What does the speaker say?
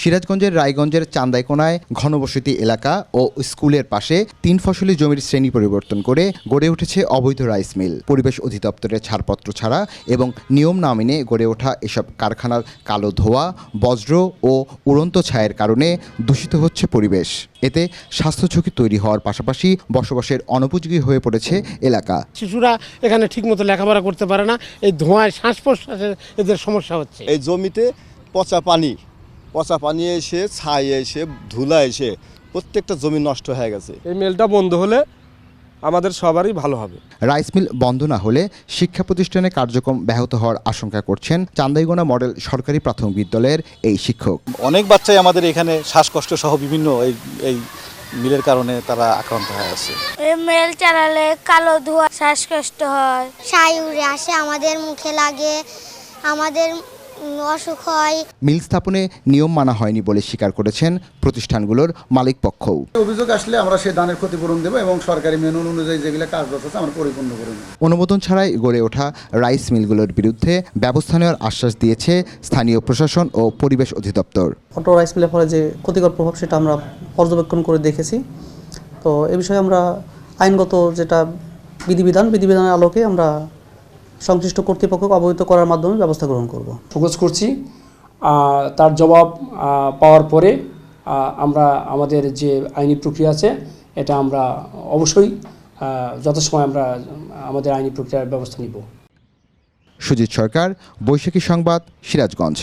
সিরাজগঞ্জের রায়গঞ্জের চান্দাইকোনায় ঘনবসতি এলাকা ও স্কুলের পাশে তিন ফসলি জমির শ্রেণি পরিবর্তন করে গড়ে উঠেছে অবৈধ রাইস মিল। পরিবেশ অধিদপ্তরের ছাড়পত্র ছাড়া এবং নিয়ম না মেনে গড়ে ওঠা এসব কারখানার কালো ধোয়া বজ্র ও উড়ন্ত ছায়ের কারণে দূষিত হচ্ছে পরিবেশ। এতে স্বাস্থ্য ঝুঁকি তৈরি হওয়ার পাশাপাশি বসবাসের অনুপযোগী হয়ে পড়েছে এলাকা। শিশুরা এখানে ঠিকমতো লেখাপড়া করতে পারে না। এই ধোঁয়ায় শ্বাস প্রশ্বাসের এদের সমস্যা হচ্ছে। এই জমিতে পচা পানি পচা পানি এসে ছাই এসে ধুলা এসে প্রত্যেকটা জমি নষ্ট হয়ে গেছে। এই মেলটা বন্ধ হলে আমাদের সবারই ভালো হবে। রাইস মিল বন্ধ না হলে শিক্ষা প্রতিষ্ঠানে কার্যক্রম ব্যাহত হওয়ার আশঙ্কা করছেন চান্দাইগোনা মডেল সরকারি প্রাথমিক বিদ্যালয়ের এই শিক্ষক। অনেক বাচ্চাই আমাদের এখানে শ্বাসকষ্ট সহ বিভিন্ন এই এই মিলের কারণে তারা আক্রান্ত হয়ে আছে। এই মেল চালালে কালো ধোঁয়া শ্বাসকষ্ট হয়। ছাই উড়ে আসে আমাদের মুখে লাগে। আমাদের অসুখ হয়। মিল স্থাপনে নিয়ম মানা হয়নি বলে স্বীকার করেছেন প্রতিষ্ঠানগুলোর মালিক পক্ষও। অভিযোগ আসলে আমরা সেই দানের ক্ষতিপূরণ দেবো এবং সরকারি মেনুল অনুযায়ী যেগুলো কাজবাজ আছে আমরা পরিপূর্ণ করে অনুমোদন ছাড়াই গড়ে ওঠা রাইস মিলগুলোর বিরুদ্ধে ব্যবস্থা নেওয়ার আশ্বাস দিয়েছে স্থানীয় প্রশাসন ও পরিবেশ অধিদপ্তর। অটো রাইস মিলের ফলে যে ক্ষতিকর প্রভাব সেটা আমরা পর্যবেক্ষণ করে দেখেছি। তো এ বিষয়ে আমরা আইনগত যেটা বিধিবিধান বিধিবিধানের আলোকে আমরা সংশ্লিষ্ট কর্তৃপক্ষকে অবহিত করার মাধ্যমে ব্যবস্থা গ্রহণ করব। ফোকাস করছি। তার জবাব পাওয়ার পরে আমরা আমাদের যে আইনি প্রক্রিয়া আছে এটা আমরা অবশ্যই যথাসময় আমরা আমাদের আইনি প্রক্রিয়ার ব্যবস্থা নিব। সুজিত সরকার বৈশাখী সংবাদ সিরাজগঞ্জ।